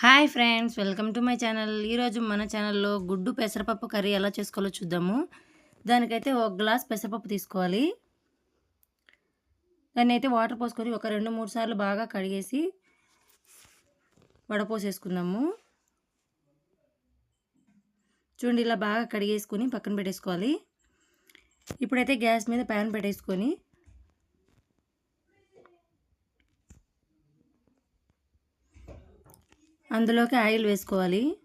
Hi friends welcome to my channel. ఈరోజు మన ఛానల్లో గుడ్డు పెసరపప్పు కర్రీ ఎలా చేసుకోవాలో చూద్దాము. దానికైతే ఒక గ్లాస్ పెసరపప్పు తీసుకోవాలి. దాన్ని అయితే వాటర్ పోసుకొని ఒక రెండు మూడు సార్లు బాగా కడిగేసి వడపోసేసుకుందాము. చూడండి ఇలా బాగా కడిగేసుకొని పక్కన పెట్టేసుకోవాలి. ఇప్పుడైతే గ్యాస్ మీద ప్యాన్ పెట్టేసుకొని అందులోకి ఆయిల్ వేసుకోవాలి.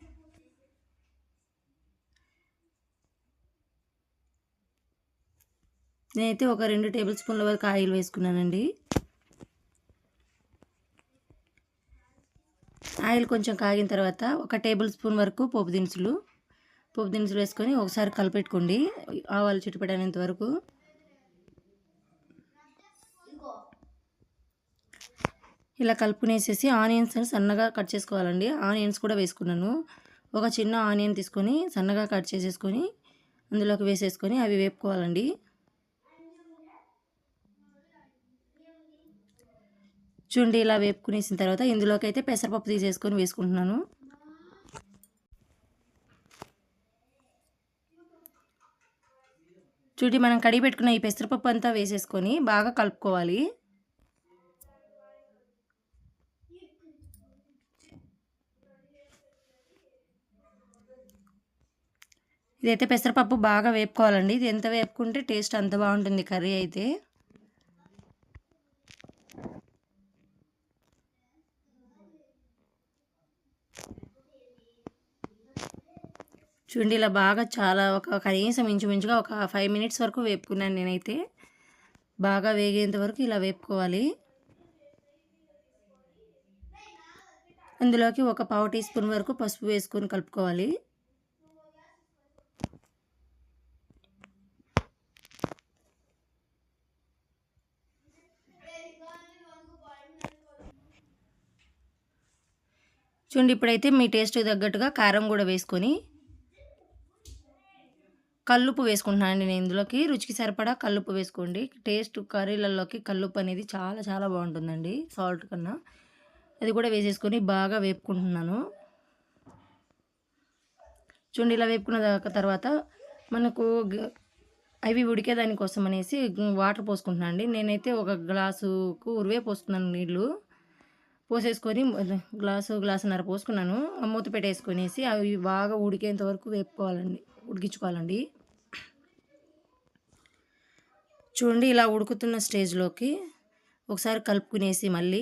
నేనైతే ఒక రెండు టేబుల్ స్పూన్ల వరకు ఆయిల్ వేసుకున్నానండి. ఆయిల్ కొంచెం కాగిన తర్వాత ఒక టేబుల్ స్పూన్ వరకు పోపు దినుసులు. పోపు దినుసులు వేసుకొని ఒకసారి కలిపెట్టుకోండి. ఆవాలు చుట్టుపడేంత వరకు. ఇలా కలుపుకునేసేసి ఆనియన్స్ సన్నగా కట్ చేసుకోవాలండి. ఆనియన్స్ కూడా వేసుకున్నాను. ఒక చిన్న ఆనియన్ తీసుకొని సన్నగా కట్ చేసేసుకొని అందులోకి వేసేసుకొని అవి వేపుకోవాలండి. చూడండి ఇలా వేపుకునేసిన తర్వాత ఇందులోకి అయితే పెసరపప్పు తీసేసుకొని వేసుకుంటున్నాను. చూడండి మనం కడిగి పెట్టుకున్న ఈ పెసరపప్పు అంతా వేసేసుకొని బాగా కలుపుకోవాలి. ఇదైతే పెసరపప్పు బాగా వేపుకోవాలండి. ఇది ఎంత వేపుకుంటే టేస్ట్ అంత బాగుంటుంది కర్రీ అయితే. చూడండి ఇలా బాగా చాలా ఒక కనీసం ఇంచుమించుగా ఒక ఫైవ్ మినిట్స్ వరకు వేపుకున్నాను నేనైతే. బాగా వేగేంత వరకు ఇలా వేపుకోవాలి. అందులోకి ఒక పావు టీ స్పూన్ వరకు పసుపు వేసుకొని కలుపుకోవాలి. చూడండి ఇప్పుడైతే మీ టేస్ట్ తగ్గట్టుగా కారం కూడా వేసుకొని కల్లుపు వేసుకుంటున్నానండి నేను ఇందులోకి. రుచికి సరిపడా కల్లుపు వేసుకోండి. టేస్ట్ కర్రీలలోకి కల్లుపు అనేది చాలా చాలా బాగుంటుందండి సాల్ట్ కన్నా. అది కూడా వేసేసుకొని బాగా వేపుకుంటున్నాను. చూడండి ఇలా వేపుకున్న తర్వాత మనకు అవి ఉడికే దానికోసం అనేసి వాటర్ పోసుకుంటున్నాను అండి. నేనైతే ఒక గ్లాసుకు ఉరివే పోస్తున్నాను నీళ్ళు. పోసేసుకొని గ్లాసు గ్లాసున్నర పోసుకున్నాను. మూత పెట్టేసుకునేసి అవి బాగా ఉడికేంత వరకు వేపుకోవాలండి ఉడికించుకోవాలండి. చూడండి ఇలా ఉడుకుతున్న స్టేజ్లోకి ఒకసారి కలుపుకునేసి మళ్ళీ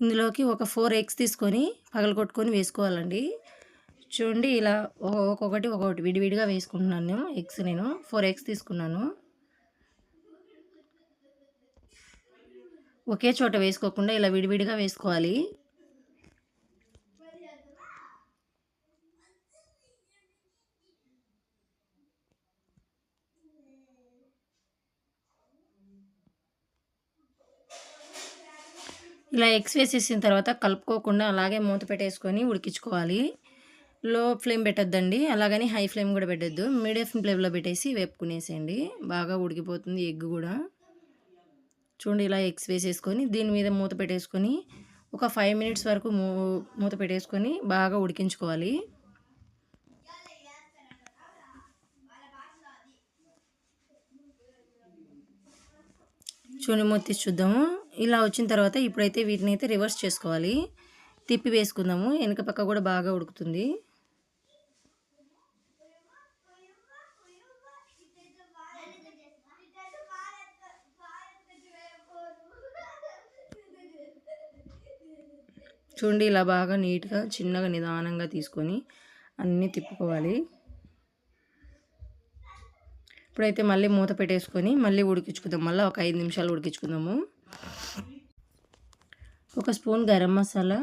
ఇందులోకి ఒక ఫోర్ ఎగ్స్ తీసుకొని పగలగొట్టుకొని వేసుకోవాలండి. చూడండి ఇలా ఒక్కొక్కటి ఒక్కొక్కటి విడివిడిగా వేసుకుంటున్నాను ఎగ్స్ నేను. ఫోర్ ఎగ్స్ తీసుకున్నాను. ఒకే చోట వేసుకోకుండా ఇలా విడివిడిగా వేసుకోవాలి. ఇలా ఎగ్స్ వేసేసిన తర్వాత కలుపుకోకుండా అలాగే మూత పెట్టేసుకొని ఉడికించుకోవాలి. లో ఫ్లేమ్ పెట్టద్దండి. అలాగని హై ఫ్లేమ్ కూడా పెట్టద్దు. మీడియం ఫ్లేమ్లో పెట్టేసి వేపుకునేసేయండి. బాగా ఉడికిపోతుంది ఎగ్ కూడా. చూడండి ఇలా ఎగ్స్ వేసేసుకొని దీని మీద మూత పెట్టేసుకొని ఒక ఫైవ్ మినిట్స్ వరకు మూత పెట్టేసుకొని బాగా ఉడికించుకోవాలి. చూడండి మూత తీసి చూద్దాము. ఇలా వచ్చిన తర్వాత ఇప్పుడైతే వీటిని అయితే రివర్స్ చేసుకోవాలి. తిప్పి వేసుకుందాము. వెనక పక్క కూడా బాగా ఉడుకుతుంది. చూడండి ఇలా బాగా నీట్గా చిన్నగా నిదానంగా తీసుకొని అన్నీ తిప్పుకోవాలి. ఇప్పుడైతే మళ్ళీ మూత పెట్టేసుకొని మళ్ళీ ఉడికించుకుందాం. మళ్ళీ ఒక ఐదు నిమిషాలు ఉడికించుకుందాము. ఒక స్పూన్ గరం మసాలా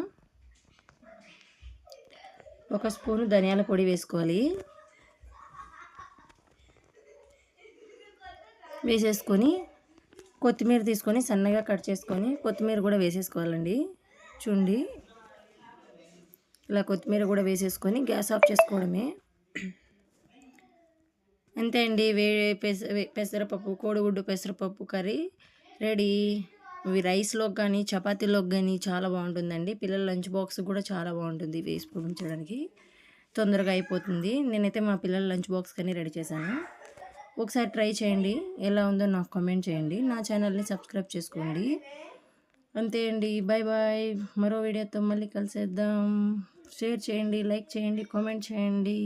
ఒక స్పూన్ ధనియాల పొడి వేసుకోవాలి. వేసేసుకొని కొత్తిమీర తీసుకొని సన్నగా కట్ చేసుకొని కొత్తిమీర కూడా వేసేసుకోవాలండి. చూడండి ఇలా కొత్తిమీర కూడా వేసేసుకొని గ్యాస్ ఆఫ్ చేసుకోవడమే. అంతే అండి వే పెస పెసరపప్పు కోడిగుడ్డు పెసరపప్పు కర్రీ రెడీ. ఇవి రైస్లోకి కానీ చపాతీలోకి కానీ చాలా బాగుంటుందండి. పిల్లల లంచ్ బాక్స్ కూడా చాలా బాగుంటుంది వేసి పూడించడానికి తొందరగా అయిపోతుంది. నేనైతే మా పిల్లల లంచ్ బాక్స్ కానీ రెడీ చేశాను. ఒకసారి ట్రై చేయండి. ఎలా ఉందో నాకు కామెంట్ చేయండి. నా ఛానల్ని సబ్స్క్రైబ్ చేసుకోండి. అంతే అండి. Bye bye. మరో వీడియోతో మళ్ళీ కలిసేద్దాం. షేర్ చేయండి లైక్ చేయండి కామెంట్ చేయండి.